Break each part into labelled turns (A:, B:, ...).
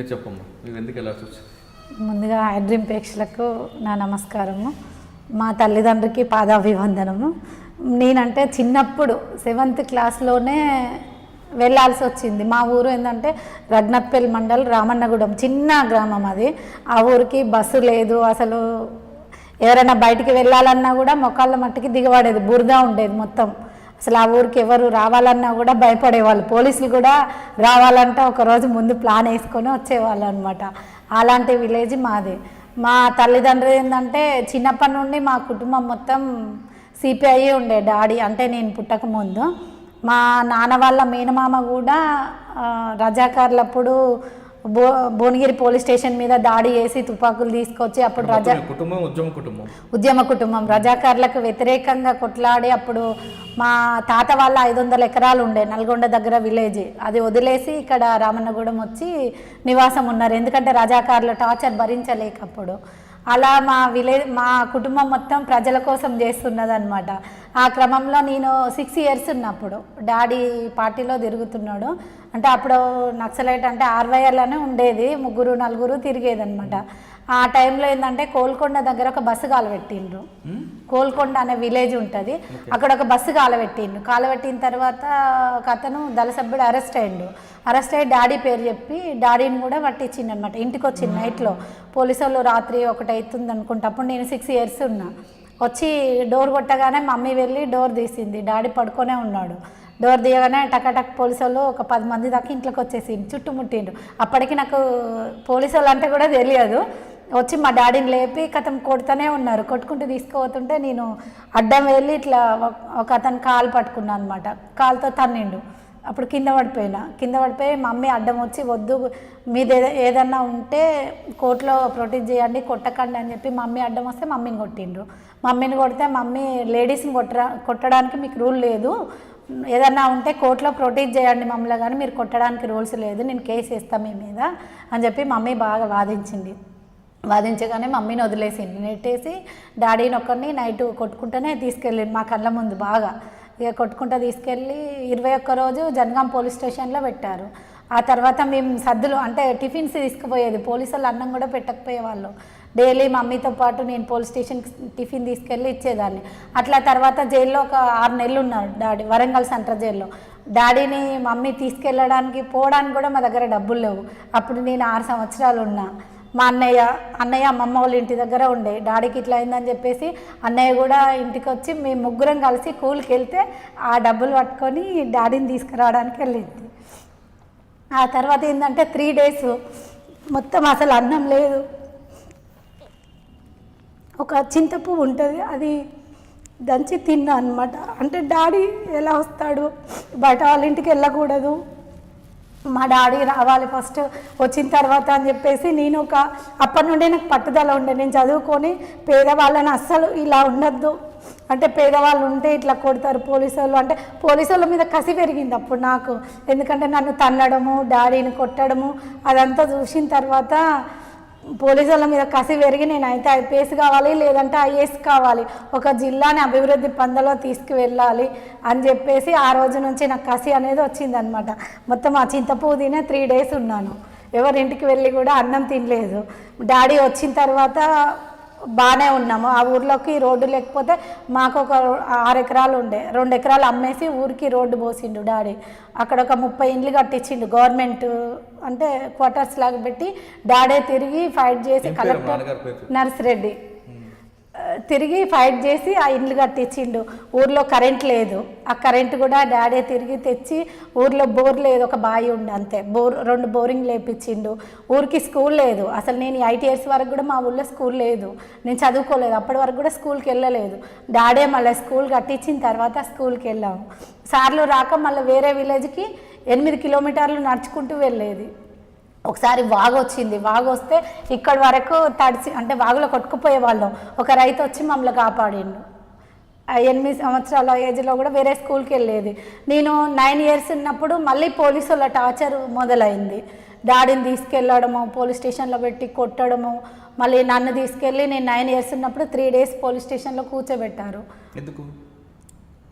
A: మీరు చెప్పమ్మా మీరు ఎందుకు వెళ్ళాల్సి వచ్చింది
B: ముందుగా ఐడ్రీమ్ ప్రేక్షకులకు నా నమస్కారము. మా తల్లిదండ్రికి పాదాభివందనము. నేనంటే చిన్నప్పుడు సెవెంత్ క్లాస్లోనే వెళ్ళాల్సి వచ్చింది. మా ఊరు ఏంటంటే రఘునాథ్పల్లి మండల్ రామన్నగూడెం చిన్న గ్రామం అది. ఆ ఊరికి బస్సు లేదు అసలు ఎవరైనా బయటికి వెళ్ళాలన్నా కూడా మొక్కళ్ళ మట్టికి దిగబడేది బురద ఉండేది మొత్తం. అసలు ఆ ఊరికి ఎవరు రావాలన్నా కూడా భయపడేవాళ్ళు. పోలీసులు కూడా రావాలంటే ఒకరోజు ముందు ప్లాన్ వేసుకొని వచ్చేవాళ్ళు అనమాట అలాంటి విలేజ్ మాది. మా తల్లిదండ్రులు ఏంటంటే చిన్నప్పటి నుండి మా కుటుంబం మొత్తం సిపిఐ ఉండే డాడీ అంటే నేను పుట్టక ముందు. మా నాన్న వాళ్ళ మేనమామ కూడా రజాకార్లప్పుడు బో భువనగిరి పోలీస్ స్టేషన్ మీద దాడి చేసి తుపాకులు తీసుకొచ్చి అప్పుడు రజా
A: కుటుంబం ఉద్యమ కుటుంబం.
B: ఉద్యమ కుటుంబం. రజాకార్లకు వ్యతిరేకంగా కొట్లాడి అప్పుడు మా తాత వాళ్ళ ఐదు వందల ఎకరాలు ఉండే నల్గొండ దగ్గర విలేజ్. అది వదిలేసి ఇక్కడ రామన్నగూడెం వచ్చి నివాసం ఉన్నారు. ఎందుకంటే రజాకారుల టార్చర్ భరించలేక అప్పుడు అలా మా విలేజ్ మా కుటుంబం మొత్తం ప్రజల కోసం చేస్తున్నది అనమాట ఆ క్రమంలో నేను సిక్స్ ఇయర్స్ ఉన్నప్పుడు డాడీ పార్టీలో తిరుగుతున్నాడు. అంటే అప్పుడు నక్సలైట్ అంటే ఆర్వైఆర్లోనే ఉండేది. ముగ్గురు నలుగురు తిరిగేదనమాట ఆ టైంలో ఏంటంటే కోల్కొండ దగ్గర ఒక బస్సు కాలబెట్టిండ్రు కోల్కొండ అనే విలేజ్ ఉంటుంది. అక్కడ ఒక బస్సు కాలబెట్టిండు కాలబెట్టిన తర్వాత ఒక అతను దళ సభ్యుడు అరెస్ట్ అయ్యిండు. అరెస్ట్ అయ్యి డాడీ పేరు చెప్పి డాడీని కూడా పట్టించిండు అనమాట ఇంటికి వచ్చింది నైట్లో. పోలీసు వాళ్ళు రాత్రి ఒకటి అవుతుంది అనుకుంటా. అప్పుడు నేను సిక్స్ ఇయర్స్ ఉన్నా. వచ్చి డోర్ కొట్టగానే మమ్మీ వెళ్ళి డోర్ తీసింది. డాడీ పడుకొనే ఉన్నాడు. డోర్ తీయగానే టకటక్ పోలీసు వాళ్ళు ఒక పది మంది దాకా ఇంట్లోకి వచ్చేసి చుట్టుముట్టిండ్రు. అప్పటికి నాకు పోలీసు వాళ్ళు అంటే కూడా తెలియదు. వచ్చి మా డాడీని లేపి కథం కొడుతూనే ఉన్నారు. కొట్టుకుంటూ తీసుకుపోతుంటే నేను అడ్డం వెళ్ళి ఇట్లా ఒక- అతను కాలు పట్టుకున్నాను అనమాట కాలుతో తన్నిండు. అప్పుడు కింద పడిపోయినా. కింద పడిపోయి మమ్మీ అడ్డం వచ్చి వద్దు మీది ఏదన్నా ఉంటే కోర్టులో ప్రొటెక్ట్ చేయండి కొట్టకండి అని చెప్పి మమ్మీ అడ్డం వస్తే మమ్మీని కొట్టిండ్రు. మమ్మీని కొడితే మమ్మీ లేడీస్ని కొట్టరా కొట్టడానికి మీకు రూల్ లేదు. ఏదన్నా ఉంటే కోర్టులో ప్రొటెక్ట్ చేయండి మమ్మల్ని కానీ మీరు కొట్టడానికి రూల్స్ లేదు. నేను కేసు వేస్తాను మీ మీద అని చెప్పి మమ్మీ బాగా వాదించింది. వాదించగానే మమ్మీని వదిలేసింది నెట్టేసి డాడీని ఒక్కరిని నైట్ కొట్టుకుంటూనే తీసుకెళ్ళింది మా కళ్ళ ముందు బాగా. ఇక కొట్టుకుంటూ తీసుకెళ్ళి ఇరవై ఒక్క రోజు జనగాం పోలీస్ స్టేషన్లో పెట్టారు. ఆ తర్వాత మేము సద్దులు అంటే టిఫిన్స్ తీసుకుపోయేది. పోలీసు వాళ్ళు అన్నం కూడా పెట్టకపోయేవాళ్ళు. డైలీ మమ్మీతో పాటు నేను పోలీస్ స్టేషన్కి టిఫిన్ తీసుకెళ్ళి ఇచ్చేదాన్ని. అట్లా తర్వాత జైల్లో ఒక ఆరు నెలలు ఉన్నారు డాడీ వరంగల్ సెంటర్ జైల్లో. డాడీని మమ్మీ తీసుకెళ్ళడానికి పోవడానికి కూడా మా దగ్గర డబ్బులు లేవు. అప్పుడు నేను ఆరు సంవత్సరాలు ఉన్నా. మా అన్నయ్య అన్నయ్య అమ్మమ్మ వాళ్ళ ఇంటి దగ్గర ఉండే. డాడీకి ఇట్లా అయిందని చెప్పేసి అన్నయ్య కూడా ఇంటికి వచ్చి మేము ముగ్గురం కలిసి కూలికి వెళ్తే ఆ డబ్బులు పట్టుకొని డాడీని తీసుకురావడానికి వెళ్ళింది. ఆ తర్వాత ఏంటంటే త్రీ డేస్ మొత్తం అసలు అన్నం లేదు. ఒక చింతపువ్వు ఉంటుంది అది దంచి తిన్నా అనమాట అంటే డాడీ ఎలా వస్తాడు? బయట వాళ్ళ ఇంటికి వెళ్ళకూడదు. మా డాడీ రావాలి ఫస్ట్ వచ్చిన తర్వాత అని చెప్పేసి నేను ఒక అప్పటి నుండి నాకు పట్టుదల ఉండే. నేను చదువుకొని పేదవాళ్ళని అస్సలు ఇలా ఉండద్దు. అంటే పేదవాళ్ళు ఉంటే ఇట్లా కొడతారు పోలీసు వాళ్ళు అంటే పోలీసు వాళ్ళ మీద కసి పెరిగింది అప్పుడు నాకు. ఎందుకంటే నన్ను తన్నడము డాడీని కొట్టడము అదంతా చూసిన తర్వాత పోలీసు వాళ్ళ మీద కసి పెరిగి నేను అయితే ఐపీఎస్ కావాలి లేదంటే ఐఏఎస్ కావాలి ఒక జిల్లాని అభివృద్ధి పందలో తీసుకువెళ్ళాలి అని చెప్పేసి ఆ రోజు నుంచి నాకు కసి అనేది వచ్చిందనమాట మొత్తం ఆ చింతపూదినే త్రీ డేస్ ఉన్నాను. ఎవరింటికి వెళ్ళి కూడా అన్నం తినలేదు. డాడీ వచ్చిన తర్వాత బాగానే ఉన్నాము. ఆ ఊర్లోకి రోడ్డు లేకపోతే మాకు ఒక ఆరు ఎకరాలు ఉండే రెండు ఎకరాలు అమ్మేసి ఊరికి రోడ్డు పోసిండు డాడీ. అక్కడ ఒక ముప్పై ఇండ్లు కట్టించిండు గవర్నమెంట్ అంటే క్వార్టర్స్ లాగా పెట్టి డాడీ తిరిగి ఫైట్ చేసి కలెక్టర్ నర్సిరెడ్డి. తిరిగి ఫైట్ చేసి ఆ ఇండ్లు కట్టించిండు. ఊర్లో కరెంట్ లేదు. ఆ కరెంట్ కూడా డాడీ తిరిగి తెచ్చి ఊర్లో బోర్ లేదు ఒక బావి ఉండి అంతే. బోర్ రెండు బోరింగ్ లేపించిండు. ఊరికి స్కూల్ లేదు. అసలు నేను ఎయిట్ ఇయర్స్ వరకు కూడా మా ఊళ్ళో స్కూల్ లేదు. నేను చదువుకోలేదు. అప్పటి వరకు కూడా స్కూల్కి వెళ్ళలేదు. డాడే మళ్ళీ స్కూల్ కట్టించిన తర్వాత స్కూల్కి వెళ్ళాము సార్లు రాక మళ్ళీ వేరే విలేజ్కి ఎనిమిది కిలోమీటర్లు నడుచుకుంటూ వెళ్ళేది. ఒకసారి వాగు వచ్చింది. వాగు వస్తే ఇక్కడి వరకు తడిసి అంటే వాగులో కొట్టుకుపోయే వాళ్ళం. ఒక రైతు వచ్చి మమ్మల్ని కాపాడిండు. ఎనిమిది సంవత్సరాల ఏజ్లో కూడా వేరే స్కూల్కి వెళ్ళేది. నేను నైన్ ఇయర్స్ ఉన్నప్పుడు మళ్ళీ పోలీసు వాళ్ళ టార్చర్ మొదలైంది. డాడీని తీసుకెళ్ళడము పోలీస్ స్టేషన్లో పెట్టి కొట్టడము మళ్ళీ నన్ను తీసుకెళ్ళి నేను నైన్ ఇయర్స్ ఉన్నప్పుడు త్రీ డేస్ పోలీస్ స్టేషన్లో కూర్చోబెట్టారు.
A: ఎందుకు?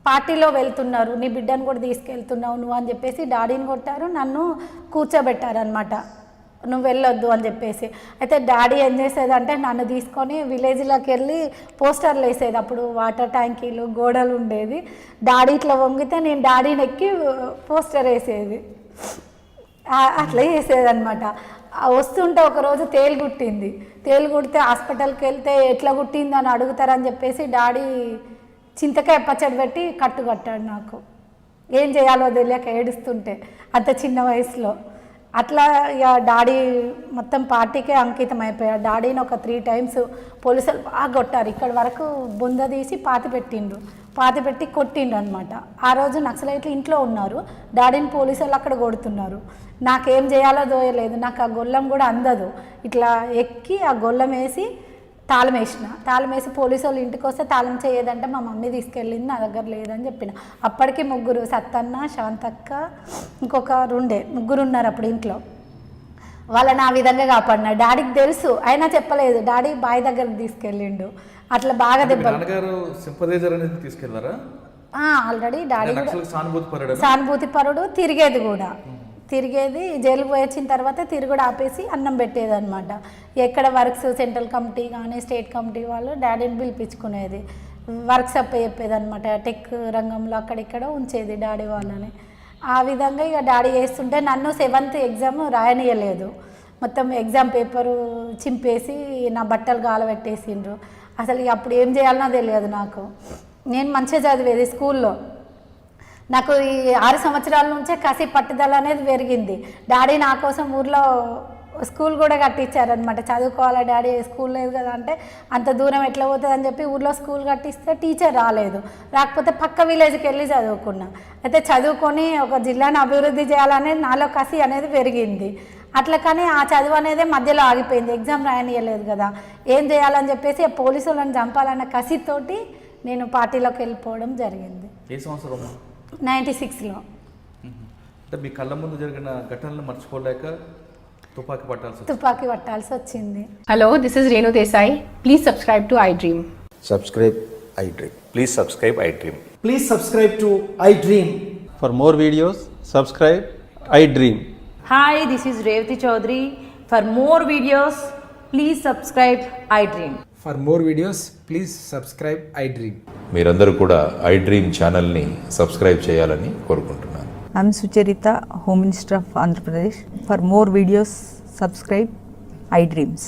B: పార్టీలో వెళ్తున్నారు. నీ బిడ్డను కూడా తీసుకెళ్తున్నావు నువ్వు అని చెప్పేసి డాడీని కొట్టారు. నన్ను కూర్చోబెట్టారు అనమాట నువ్వు వెళ్ళొద్దు అని చెప్పేసి. అయితే డాడీ ఏం చేసేదంటే నన్ను తీసుకొని విలేజ్లోకి వెళ్ళి పోస్టర్లు వేసేది. అప్పుడు వాటర్ ట్యాంకీలు గోడలు ఉండేది. డాడీ ఇట్లా వంగితే నేను డాడీని ఎక్కి పోస్టర్ వేసేది. అట్లా చేసేదనమాట వస్తుంటే ఒకరోజు తేలు కుట్టింది తేలు కుడితే హాస్పిటల్కి వెళ్తే ఎట్లా కుట్టింది అని అడుగుతారని చెప్పేసి డాడీ చింతకాయ పచ్చడి పెట్టి కట్టు కట్టాడు నాకు. ఏం చేయాలో తెలియక ఏడుస్తుంటే అంత చిన్న వయసులో. అట్లా ఇక డాడీ మొత్తం పార్టీకే అంకితం అయిపోయాడు డాడీని ఒక త్రీ టైమ్స్ పోలీసులు బాగా కొట్టారు. ఇక్కడ వరకు బుంద తీసి పాతి పెట్టిండ్రు. పాతి పెట్టి కొట్టిండ్రు అనమాట ఆ రోజు నక్సలైట్లు ఇంట్లో ఉన్నారు. డాడీని పోలీసులు అక్కడ కొడుతున్నారు. నాకేం చేయాలో దోయలేదు. నాకు ఆ గొల్లం కూడా అందదు. ఇట్లా ఎక్కి ఆ గొల్లం వేసి తాళం వేసిన. తాళం వేసి పోలీసు వాళ్ళు ఇంటికి వస్తే తాళం చేయదంటే మా మమ్మీ తీసుకెళ్ళింది నా దగ్గర లేదని చెప్పిన. అప్పటికి ముగ్గురు సత్తన్న శాంతక్క ఇంకొకరు ఉండే ముగ్గురు ఉన్నారు అప్పుడు ఇంట్లో. వాళ్ళని ఆ విధంగా కాపాడినా. డాడీకి తెలుసు అయినా చెప్పలేదు. డాడీ బాయ్ దగ్గరకు తీసుకెళ్ళిండు. అట్లా బాగా దెబ్బలు
A: తీసుకెళ్ళారా
B: ఆల్రెడీ డాడీ
A: సానుభూతి
B: పరుడు తిరిగేది కూడా. తిరిగేది జైలుకు పోయి వచ్చిన తర్వాత తిరుగుడు ఆపేసి అన్నం పెట్టేది అనమాట ఎక్కడ వర్క్స్ సెంట్రల్ కమిటీ కానీ స్టేట్ కమిటీ వాళ్ళు డాడీని పిలిపించుకునేది. వర్క్స్ అప్ చెప్పేది అనమాట టెక్ రంగంలో అక్కడిక్కడ ఉంచేది డాడీ వాళ్ళని. ఆ విధంగా ఇక డాడీ చేస్తుంటే నన్ను సెవెంత్ ఎగ్జామ్ రాయనియలేదు. మొత్తం ఎగ్జామ్ పేపరు చింపేసి నా బట్టలు గాలబెట్టేసిండ్రు అసలు ఇక అప్పుడు ఏం చేయాలనో తెలియదు నాకు. నేను మంచిగా చదివేది స్కూల్లో. నాకు ఈ ఆరు సంవత్సరాల నుంచే కసి పట్టుదల అనేది పెరిగింది. డాడీ నా కోసం ఊర్లో స్కూల్ కూడా కట్టించారనమాట చదువుకోవాలి డాడీ? స్కూల్ లేదు కదా అంటే అంత దూరం ఎట్లా పోతుంది అని చెప్పి ఊర్లో స్కూల్ కట్టిస్తే టీచర్ రాలేదు. రాకపోతే పక్క విలేజ్కి వెళ్ళి చదువుకున్నా. అయితే చదువుకొని ఒక జిల్లాను అభివృద్ధి చేయాలనేది నాలో కసి అనేది పెరిగింది. అట్లా కానీ ఆ చదువు అనేది మధ్యలో ఆగిపోయింది. ఎగ్జామ్ రాయనియలేదు కదా. ఏం చేయాలని చెప్పేసి ఆ పోలీసు వాళ్ళని చంపాలన్న కసితోటి నేను పార్టీలోకి వెళ్ళిపోవడం జరిగింది.
A: ఏ సంవత్సరం?
B: నైంటీ సిక్స్లో.
A: అంటే మీ కళ్ళ ముందు జరిగిన ఘటనలు మర్చిపోలేక తుపాకీ పట్టాల్సి
B: తుపాకీ పట్టాల్సి వచ్చింది.
C: Hello this is Renu Desai. Please subscribe to I
D: dream subscribe
E: I dream please
F: subscribe I dream please
G: subscribe to I dream for more
H: videos subscribe I dream hi this is Revathi Chowdary for more
F: videos please subscribe I dream for more videos please subscribe I dream
E: మీరందరూ కూడా I dream ఛానల్ని subscribe చేయాలని కోరుకుంటున్నాను.
I: I'm Sucharitha home minister of Andhra Pradesh for more videos subscribe I dreams